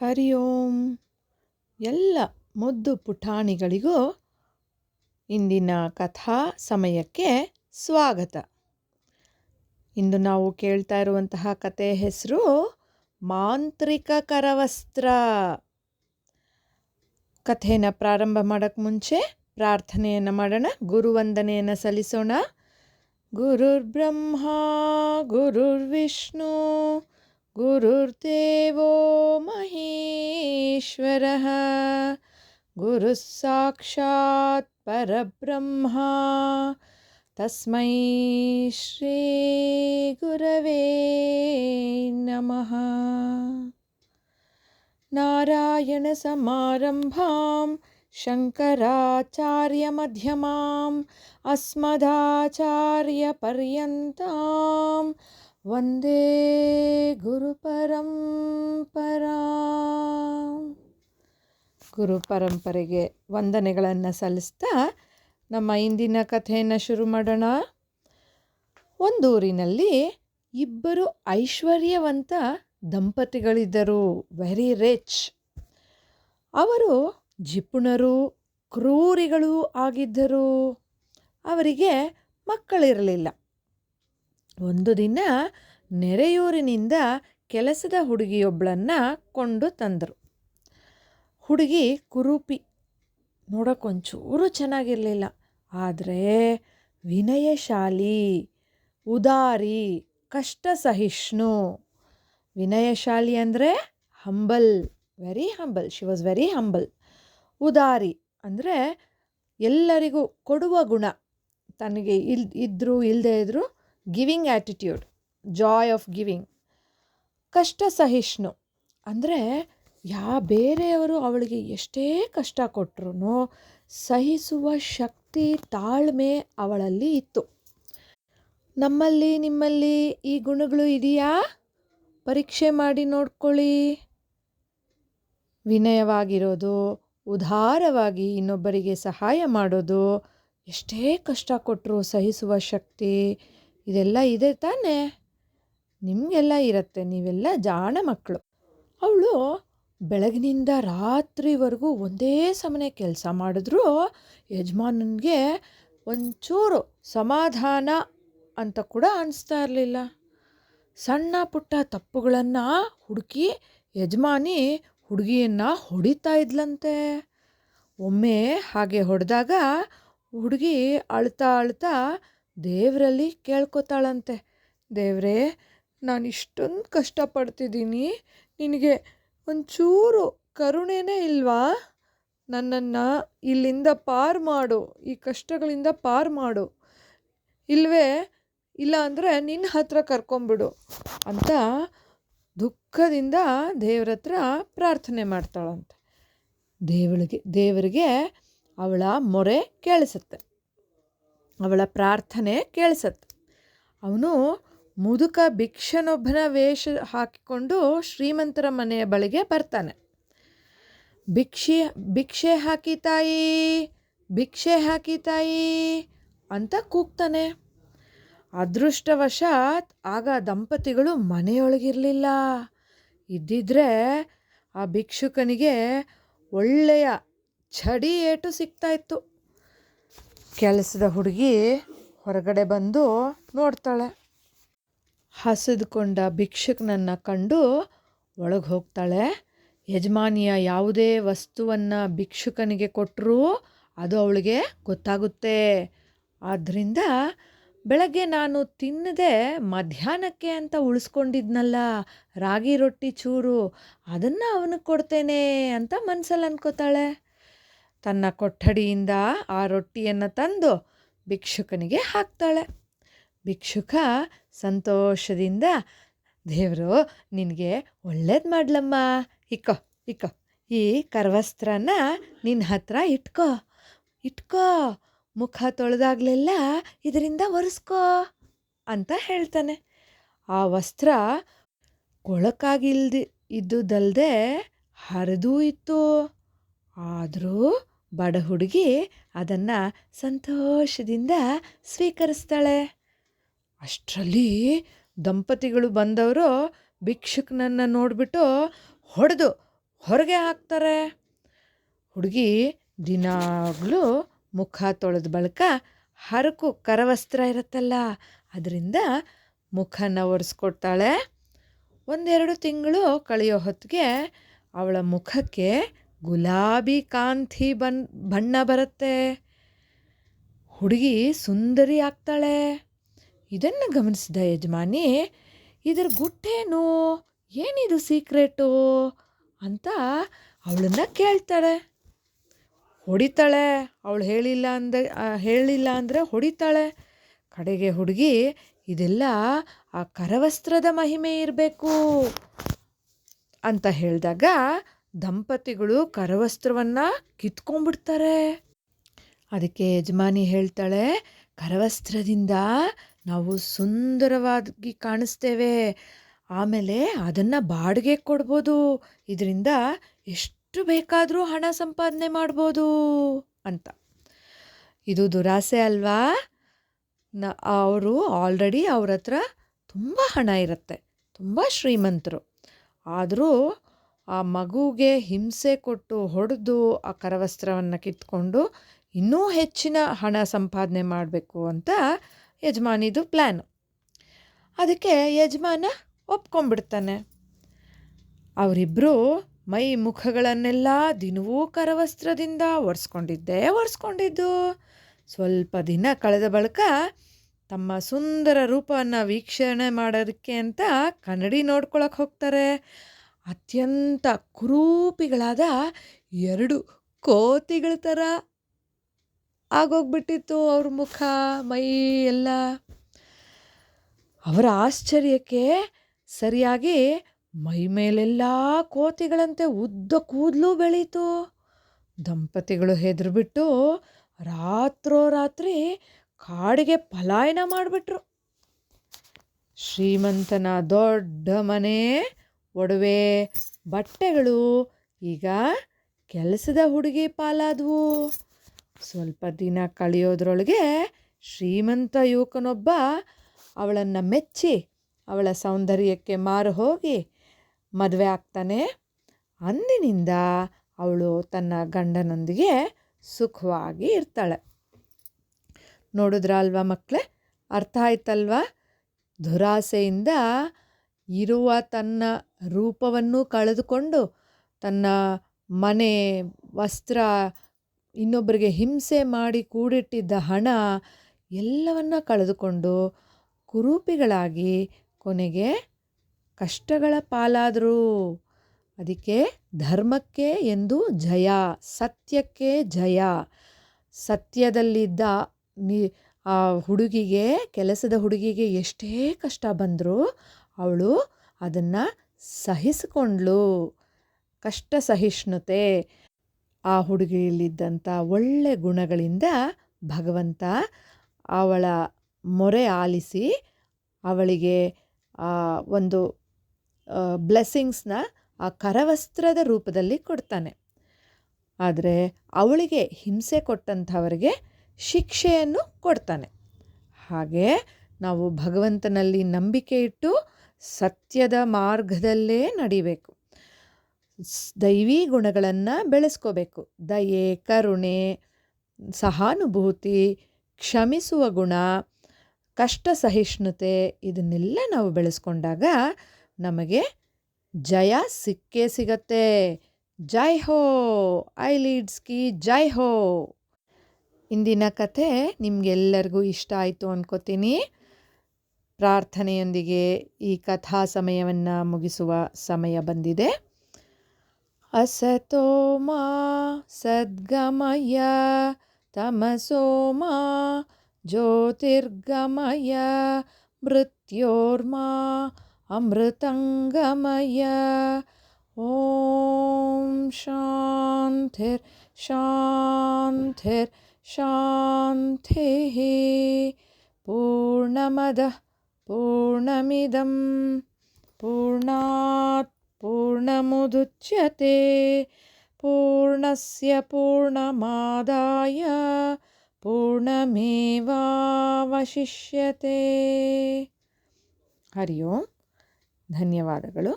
ಹರಿ ಓಂ ಎಲ್ಲ ಮುದ್ದು ಪುಟಾಣಿಗಳಿಗೂ ಇಂದಿನ ಕಥಾ ಸಮಯಕ್ಕೆ ಸ್ವಾಗತ. ಇಂದು ನಾವು ಕೇಳ್ತಾ ಇರುವಂತಹ ಕತೆ ಹೆಸರು ಮಾಂತ್ರಿಕ ಕರವಸ್ತ್ರ. ಕಥೆನ ಪ್ರಾರಂಭ ಮಾಡೋಕ್ಕೆ ಮುಂಚೆ ಪ್ರಾರ್ಥನೆಯನ್ನು ಮಾಡೋಣ, ಗುರುವಂದನೆಯನ್ನು ಸಲ್ಲಿಸೋಣ. ಗುರುರ್ಬ್ರಹ್ಮ, ಗುರುರ್ವಿಷ್ಣು गुरुर्देवो महेश्वरः। गुरुः परब्रह्मा। तस्मै श्रीगुरवे नमः। नारायणसमारम्भां शङ्कराचार्यमध्यमाम् अस्मदाचार्यपर्यन्ताम् वन्दे ಗುರುಪರಂಪರಾ ಗುರು ಪರಂಪರೆಗೆ ವಂದನೆಗಳನ್ನು ಸಲ್ಲಿಸ್ತಾ ನಮ್ಮ ಇಂದಿನ ಕಥೆಯನ್ನು ಶುರು ಮಾಡೋಣ ಒಂದೂರಿನಲ್ಲಿ ಇಬ್ಬರು ಐಶ್ವರ್ಯವಂತ ದಂಪತಿಗಳಿದ್ದರು ವೆರಿ ರಿಚ್ ಅವರು ಜಿಪುಣರು ಕ್ರೂರಿಗಳು ಆಗಿದ್ದರು ಅವರಿಗೆ ಮಕ್ಕಳಿರಲಿಲ್ಲ ಒಂದು ದಿನ ನೆರೆಯೂರಿನಿಂದ ಕೆಲಸದ ಹುಡುಗಿಯೊಬ್ಬಳನ್ನು ಕೊಂಡು ತಂದರು. ಹುಡುಗಿ ಕುರೂಪಿ ನೋಡೋಕ್ಕೊಂಚೂರು ಚೆನ್ನಾಗಿರಲಿಲ್ಲ. ಆದರೆ ವಿನಯಶಾಲಿ, ಉದಾರಿ ಕಷ್ಟ ಸಹಿಷ್ಣು ವಿನಯಶಾಲಿ ಅಂದರೆ humble very humble she was very humble ಉದಾರಿ ಅಂದರೆ ಎಲ್ಲರಿಗೂ ಕೊಡುವ ಗುಣ. ತನಗೆ ಇಲ್ ಇದ್ದರೂ ಇಲ್ಲದೇ ಇದ್ದರೂ giving attitude joy of giving ಕಷ್ಟ ಸಹಿಷ್ಣು ಅಂದರೆ, ಯಾ ಬೇರೆಯವರು ಅವಳಿಗೆ ಎಷ್ಟೇ ಕಷ್ಟ ಕೊಟ್ಟರು ಸಹಿಸುವ ಶಕ್ತಿ ತಾಳ್ಮೆ ಅವಳಲ್ಲಿ ಇತ್ತು. ನಮ್ಮಲ್ಲಿ, ನಿಮ್ಮಲ್ಲಿ ಈ ಗುಣಗಳು ಇದೆಯಾ? ಪರೀಕ್ಷೆ ಮಾಡಿ ನೋಡ್ಕೊಳ್ಳಿ. ವಿನಯವಾಗಿರೋದು, ಉದಾರವಾಗಿ ಇನ್ನೊಬ್ಬರಿಗೆ ಸಹಾಯ ಮಾಡೋದು, ಎಷ್ಟೇ ಕಷ್ಟ ಕೊಟ್ಟರು ಸಹಿಸುವ ಶಕ್ತಿ ಇದೆಲ್ಲ ಇದೆ ತಾನೇ? ನಿಮಗೆಲ್ಲ ಇರುತ್ತೆ, ನೀವೆಲ್ಲ ಜಾಣ ಮಕ್ಕಳು ಅವಳು ಬೆಳಗಿನಿಂದ ರಾತ್ರಿವರೆಗೂ ಒಂದೇ ಸಮನೆ ಕೆಲಸ ಮಾಡಿದ್ರೂ ಯಜಮಾನನಿಗೆ ಒಂಚೂರು ಸಮಾಧಾನ ಅಂತ ಕೂಡ ಅನಿಸ್ತಾ ಇರಲಿಲ್ಲ. ಸಣ್ಣ ಪುಟ್ಟ ತಪ್ಪುಗಳನ್ನು ಹುಡುಕಿ ಯಜಮಾನಿ ಹುಡುಗಿಯನ್ನು ಹೊಡಿತಾ ಇದ್ಲಂತೆ. ಒಮ್ಮೆ ಹಾಗೆ ಹೊಡೆದಾಗ ಹುಡುಗಿ ಅಳ್ತಾ ಅಳ್ತಾ ದೇವರಲ್ಲಿ ಕೇಳ್ಕೊತಾಳಂತೆ. ದೇವರೇ, ನಾನು ಇಷ್ಟೊಂದು ಕಷ್ಟಪಡ್ತಿದ್ದೀನಿ ನಿನಗೆ ಒಂಚೂರು ಕರುಣೆನೇ ಇಲ್ವಾ? ನನ್ನನ್ನು ಇಲ್ಲಿಂದ ಪಾರು ಮಾಡು, ಈ ಕಷ್ಟಗಳಿಂದ ಪಾರು ಮಾಡು. ಇಲ್ವೇ ಇಲ್ಲ ಅಂದರೆ ನಿನ್ನ ಹತ್ರ ಕರ್ಕೊಂಬಿಡು ಅಂತ ದುಃಖದಿಂದ ದೇವ್ರ ಹತ್ರ ಪ್ರಾರ್ಥನೆ ಮಾಡ್ತಾಳಂತೆ. ದೇವಳಿಗೆ, ದೇವರಿಗೆ ಅವಳ ಮೊರೆ ಕೇಳಿಸುತ್ತೆ. ಅವಳ ಪ್ರಾರ್ಥನೆ ಕೇಳಿಸತ್ತೆ ಅವನು ಮುದುಕ ಭಿಕ್ಷನೊಬ್ಬನ ವೇಷ ಹಾಕಿಕೊಂಡು ಶ್ರೀಮಂತರ ಮನೆಯ ಬಳಿಗೆ ಬರ್ತಾನೆ. ಭಿಕ್ಷೆ ಭಿಕ್ಷೆ ಹಾಕಿ ತಾಯಿ, ಭಿಕ್ಷೆ ಹಾಕಿ ತಾಯಿ ಅಂತ ಕೂಗ್ತಾನೆ. ಅದೃಷ್ಟವಶಾತ್ ಆಗ ದಂಪತಿಗಳು ಮನೆಯೊಳಗಿರಲಿಲ್ಲ. ಇದ್ದಿದ್ರೆ ಆ ಭಿಕ್ಷುಕನಿಗೆ ಒಳ್ಳೆಯ ಛಡಿ ಏಟು ಸಿಗ್ತಾ ಇತ್ತು. ಕೆಲಸದ ಹುಡುಗಿ ಹೊರಗಡೆ ಬಂದು ನೋಡ್ತಾಳೆ. ಹಸಿದುಕೊಂಡ ಭಿಕ್ಷುಕನನ್ನು ಕಂಡು ಒಳಗೆ ಹೋಗ್ತಾಳೆ. ಯಜಮಾನಿಯ ಯಾವುದೇ ವಸ್ತುವನ್ನು ಭಿಕ್ಷುಕನಿಗೆ ಕೊಟ್ಟರೂ ಅದು ಅವಳಿಗೆ ಗೊತ್ತಾಗುತ್ತೆ. ಆದ್ದರಿಂದ ಬೆಳಗ್ಗೆ ನಾನು ತಿನ್ನದೆ ಮಧ್ಯಾಹ್ನಕ್ಕೆ ಅಂತ ಉಳಿಸ್ಕೊಂಡಿದ್ನಲ್ಲ, ರಾಗಿ ರೊಟ್ಟಿ ಚೂರು, ಅದನ್ನು ಅವನಿಗೆ ಕೊಡ್ತೇನೆ ಅಂತ ಮನಸ್ಸಲ್ಲಿ ಅನ್ಕೋತಾಳೆ. ತನ್ನ ಕೊಠಡಿಯಿಂದ ಆ ರೊಟ್ಟಿಯನ್ನು ತಂದು ಭಿಕ್ಷುಕನಿಗೆ ಹಾಕ್ತಾಳೆ. ಭಿಕ್ಷುಕ ಸಂತೋಷದಿಂದ, ದೇವರು, ನಿನಗೆ ಒಳ್ಳೇದು ಮಾಡ್ಲಮ್ಮ. ಇಕ್ಕೋ ಇಕ್ಕೋ ಈ ಕರವಸ್ತ್ರನ ನಿನ್ನ ಹತ್ರ ಇಟ್ಕೋ. ಇಟ್ಕೋ, ಮುಖ ತೊಳೆದಾಗಲೆಲ್ಲ ಇದರಿಂದ ಒರೆಸ್ಕೋ ಅಂತ ಹೇಳ್ತಾನೆ. ಆ ವಸ್ತ್ರ ಕೊಳಕಾಗಿಲ್ದಿ ಇದ್ದುದಲ್ಲದೆ ಹರಿದೂ ಇತ್ತು. ಆದರೂ ಬಡ ಹುಡುಗಿ ಅದನ್ನು ಸಂತೋಷದಿಂದ ಸ್ವೀಕರಿಸ್ತಾಳೆ. ಅಷ್ಟರಲ್ಲಿ ದಂಪತಿಗಳು ಬಂದವರು ಭಿಕ್ಷುಕನನ್ನು ನೋಡಿಬಿಟ್ಟು ಹೊಡೆದು ಹೊರಗೆ ಹಾಕ್ತಾರೆ. ಹುಡುಗಿ ದಿನಾಗಲೂ ಮುಖ ತೊಳೆದ ಬಳಿಕ ಹರಕು ಕರವಸ್ತ್ರ ಇರುತ್ತಲ್ಲ, ಅದರಿಂದ ಮುಖನ ಒರೆಸ್ಕೊಡ್ತಾಳೆ ಒಂದೆರಡು ತಿಂಗಳು ಕಳೆಯೋ ಹೊತ್ತಿಗೆ ಅವಳ ಮುಖಕ್ಕೆ ಗುಲಾಬಿ ಕಾಂತಿ ಬನ್, ಬಣ್ಣ ಬರುತ್ತೆ. ಹುಡುಗಿ ಸುಂದರಿ ಆಗ್ತಾಳೆ. ಇದನ್ನು ಗಮನಿಸಿದ ಯಜಮಾನಿ, ಇದರ ಗುಟ್ಟೇನು? ಏನಿದು ಸೀಕ್ರೆಟು? ಅಂತ ಅವಳನ್ನು ಕೇಳ್ತಾಳೆ. ಹೊಡಿತಾಳೆ. ಅವಳು ಹೇಳಿಲ್ಲ ಅಂದರೆ ಹೇಳಿಲ್ಲ ಅಂದರೆ ಹೊಡಿತಾಳೆ. ಕಡೆಗೆ ಹುಡುಗಿ, ಇದೆಲ್ಲ ಆ ಕರವಸ್ತ್ರದ ಮಹಿಮೆ ಇರಬೇಕು ಅಂತ ಹೇಳಿದಾಗ ದಂಪತಿಗಳು ಕರವಸ್ತ್ರವನ್ನು ಕಿತ್ಕೊಂಡ್ಬಿಡ್ತಾರೆ. ಅದಕ್ಕೆ ಯಜಮಾನಿ ಹೇಳ್ತಾಳೆ, ಕರವಸ್ತ್ರದಿಂದ ನಾವು ಸುಂದರವಾಗಿ ಕಾಣಿಸ್ತೇವೆ. ಆಮೇಲೆ ಅದನ್ನು ಬಾಡಿಗೆ ಕೊಡ್ಬೋದು. ಇದರಿಂದ ಎಷ್ಟು ಬೇಕಾದರೂ ಹಣ ಸಂಪಾದನೆ ಮಾಡ್ಬೋದು ಅಂತ. ಇದು ದುರಾಸೆ ಅಲ್ವಾ? ನ, ಅವರು ಆಲ್ರೆಡಿ ಅವ್ರ ಹತ್ರ ತುಂಬ ಹಣ ಇರುತ್ತೆ. ತುಂಬ ಶ್ರೀಮಂತರು. ಆದರೂ ಆ ಮಗುಗೆ ಹಿಂಸೆ ಕೊಟ್ಟು ಹೊಡೆದು ಆ ಕರವಸ್ತ್ರವನ್ನು ಕಿತ್ಕೊಂಡು ಇನ್ನೂ ಹೆಚ್ಚಿನ ಹಣ ಸಂಪಾದನೆ ಮಾಡಬೇಕು ಅಂತ ಯಜಮಾನಿದು ಪ್ಲ್ಯಾನು ಅದಕ್ಕೆ ಯಜಮಾನ ಒಪ್ಕೊಂಡ್ಬಿಡ್ತಾನೆ. ಅವರಿಬ್ಬರು ಮೈ ಮುಖಗಳನ್ನೆಲ್ಲ ದಿನವೂ ಕರವಸ್ತ್ರದಿಂದ ಒರೆಸ್ಕೊಂಡಿದ್ದೇ ಒರೆಸ್ಕೊಂಡಿದ್ದು. ಸ್ವಲ್ಪ ದಿನ ಕಳೆದ ಬಳಿಕ ತಮ್ಮ ಸುಂದರ ರೂಪವನ್ನು ವೀಕ್ಷಣೆ ಮಾಡೋದಕ್ಕೆ ಅಂತ ಕನ್ನಡಿ ನೋಡ್ಕೊಳಕ್ಕೆ ಹೋಗ್ತಾರೆ. ಅತ್ಯಂತ ಕುರೂಪಿಗಳಾದ ಎರಡು ಕೋತಿಗಳ ಥರ ಆಗೋಗ್ಬಿಟ್ಟಿತ್ತು ಅವ್ರ ಮುಖ, ಮೈ ಎಲ್ಲ. ಅವರ ಆಶ್ಚರ್ಯಕ್ಕೆ ಸರಿಯಾಗಿ ಮೈ ಮೇಲೆಲ್ಲ ಕೋತಿಗಳಂತೆ ಉದ್ದ ಕೂದಲು ಬೆಳೀತು. ದಂಪತಿಗಳು ಹೆದರ್ಬಿಟ್ಟು ರಾತ್ರೋರಾತ್ರಿ ಕಾಡಿಗೆ ಪಲಾಯನ ಮಾಡಿಬಿಟ್ರು. ಶ್ರೀಮಂತನ ದೊಡ್ಡ ಮನೆ ಒಡವೆ ಬಟ್ಟೆಗಳು ಈಗ ಕೆಲಸದ ಹುಡುಗಿ ಪಾಲಾದವು. ಸ್ವಲ್ಪ ದಿನ ಕಳೆಯೋದ್ರೊಳಗೆ ಶ್ರೀಮಂತ ಯುವಕನೊಬ್ಬ ಅವಳನ್ನು ಮೆಚ್ಚಿ ಅವಳ ಸೌಂದರ್ಯಕ್ಕೆ ಮಾರು ಹೋಗಿ ಮದುವೆ ಆಗ್ತಾನೆ. ಅಂದಿನಿಂದ ಅವಳು ತನ್ನ ಗಂಡನೊಂದಿಗೆ ಸುಖವಾಗಿ ಇರ್ತಾಳೆ. ನೋಡಿದ್ರ ಅಲ್ವಾ ಮಕ್ಕಳೇ ಅರ್ಥ ಆಯ್ತಲ್ವಾ? ದುರಾಸೆಯಿಂದ ಇರುವ ತನ್ನ ರೂಪವನ್ನು ಕಳೆದುಕೊಂಡು ತನ್ನ ಮನೆ, ವಸ್ತ್ರ, ಇನ್ನೊಬ್ಬರಿಗೆ ಹಿಂಸೆ ಮಾಡಿ ಕೂಡಿಟ್ಟಿದ್ದ ಹಣ ಎಲ್ಲವನ್ನ ಕಳೆದುಕೊಂಡು ಕುರೂಪಿಗಳಾಗಿ ಕೊನೆಗೆ ಕಷ್ಟಗಳ ಪಾಲಾದರು ಅದಕ್ಕೆ ಧರ್ಮಕ್ಕೆ ಎಂದು ಜಯ, ಸತ್ಯಕ್ಕೆ ಜಯ. ಸತ್ಯದಲ್ಲಿದ್ದ ನಿ ಆ ಹುಡುಗಿಗೆ, ಕೆಲಸದ ಹುಡುಗಿಗೆ ಎಷ್ಟೇ ಕಷ್ಟ ಬಂದರೂ ಅವಳು ಅದನ್ನು ಸಹಿಸಿಕೊಂಡ್ಳು. ಕಷ್ಟ ಸಹಿಷ್ಣುತೆ ಆ ಹುಡುಗಿಯಲ್ಲಿದ್ದಂಥ ಒಳ್ಳೆ ಗುಣಗಳಿಂದ ಭಗವಂತ ಅವಳ ಮೊರೆ ಆಲಿಸಿ ಅವಳಿಗೆ ಒಂದು ಬ್ಲೆಸ್ಸಿಂಗ್ಸ್ನ ಆ ಕರವಸ್ತ್ರದ ರೂಪದಲ್ಲಿ ಕೊಡ್ತಾನೆ. ಆದರೆ ಅವಳಿಗೆ ಹಿಂಸೆ ಕೊಟ್ಟಂಥವರಿಗೆ ಶಿಕ್ಷೆಯನ್ನು ಕೊಡ್ತಾನೆ. ಹಾಗೆ ನಾವು ಭಗವಂತನಲ್ಲಿ ನಂಬಿಕೆ ಇಟ್ಟು ಸತ್ಯದ ಮಾರ್ಗದಲ್ಲೇ ನಡಿಬೇಕು. ದೈವಿ ಗುಣಗಳನ್ನು ಬೆಳೆಸ್ಕೋಬೇಕು. ದಯೆ, ಕರುಣೆ, ಸಹಾನುಭೂತಿ, ಕ್ಷಮಿಸುವ ಗುಣ, ಕಷ್ಟ ಸಹಿಷ್ಣುತೆ ಇದನ್ನೆಲ್ಲ ನಾವು ಬೆಳೆಸ್ಕೊಂಡಾಗ ನಮಗೆ ಜಯ ಸಿಕ್ಕೇ ಸಿಗತ್ತೆ. ಜೈ ಹೋ, ಐ ಲೀಡ್ಸ್ ಕಿ ಜೈ ಹೋ. ಇಂದಿನ ಕಥೆ ನಿಮಗೆಲ್ಲರಿಗೂ ಇಷ್ಟ ಆಯಿತು ಅನ್ಕೋತೀನಿ. ಪ್ರಾರ್ಥನೆಯೊಂದಿಗೆ ಈ ಕಥಾ ಸಮಯವನ್ನು ಮುಗಿಸುವ ಸಮಯ ಬಂದಿದೆ असतो मा सद्गमय तमसो मा ज्योतिर्गमय मृत्योर्मा अमृतङ्गमय ॐ शान्तिर्शान्तिर्शान्तिः पूर्णमदः पूर्णमिदं पूर्णात् पूर्णमुदुच्यते पूर्णस्य पूर्णमादाय पूर्णमेवावशिष्यते हरि ओं ಧನ್ಯವಾದಗಳು